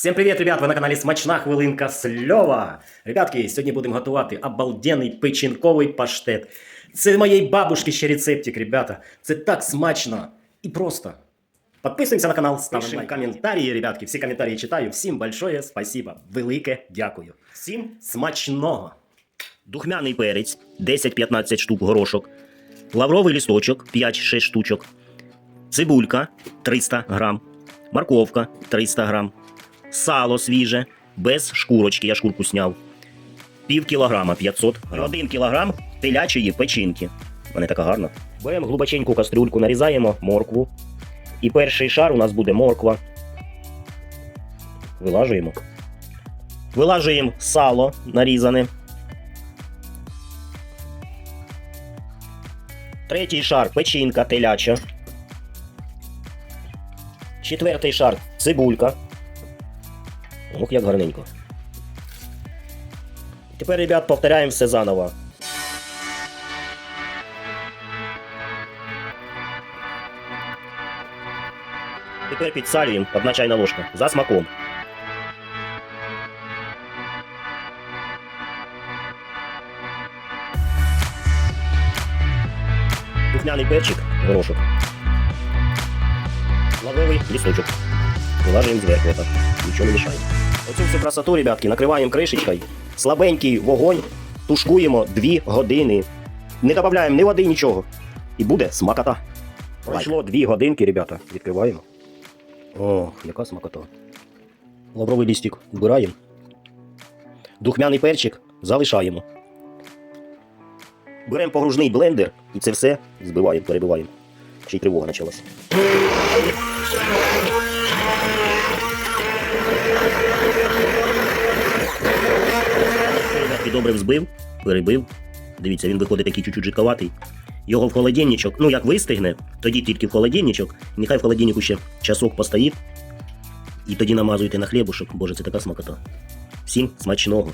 Всім привіт, ребят! Ви на каналі Смачна хвилинка з Льова. Ребятки, сьогодні будемо готувати обалденний печінковий паштет. Це моєї бабушки ще рецептик, ребята. Це так смачно і просто. Подписуємося на канал, ставимо лайк. коментарі, ребятки. Всі коментарі читаю. Всім большое спасибо. Велике дякую. Всім смачного. Духмяний перець 10-15 штук горошок, лавровий лісточок 5-6 штучок, цибулька 300 грам, морковка 300 грам, сало свіже, без шкурочки, я шкурку сняв, пів кілограма 500 грам, 1 кілограм телячої печінки. Вона така гарна. Беремо глибоченьку кастрюльку, нарізаємо моркву. І перший шар у нас буде морква. Вилажуємо. Вилажуємо сало нарізане. Третій шар печінка теляча. Четвертий шар цибулька. Ох, як гарненько. Тепер, ребят, повторяємо все заново. Тепер підсалюємо одна чайна ложка за смаком. Духмяний перчик, горошок. Лавровий лісточок. Вилажуємо зверху так. Нічого не мішає. Оцю всю красоту, ребятки, накриваємо кришечкою. Слабенький вогонь, тушкуємо 2 години. Не додаємо ні води, нічого. І буде смакота. Пройшло 2 годинки, ребята. Відкриваємо. О, яка смакота. Лавровий лістик вбираємо. Духмяний перчик залишаємо. Беремо погружний блендер і це все збиваємо, перебиваємо. Ще й тривога почалася. І добре взбив, перебив. Дивіться, він виходить такий чуть-чуть жидковатий. Його в холодильничок, ну як вистигне, тоді тільки в холодильничок. Нехай в холодильнику ще часок постоїть. І тоді намазуйте на хлібушок. Боже, це така смакота. Всім смачного.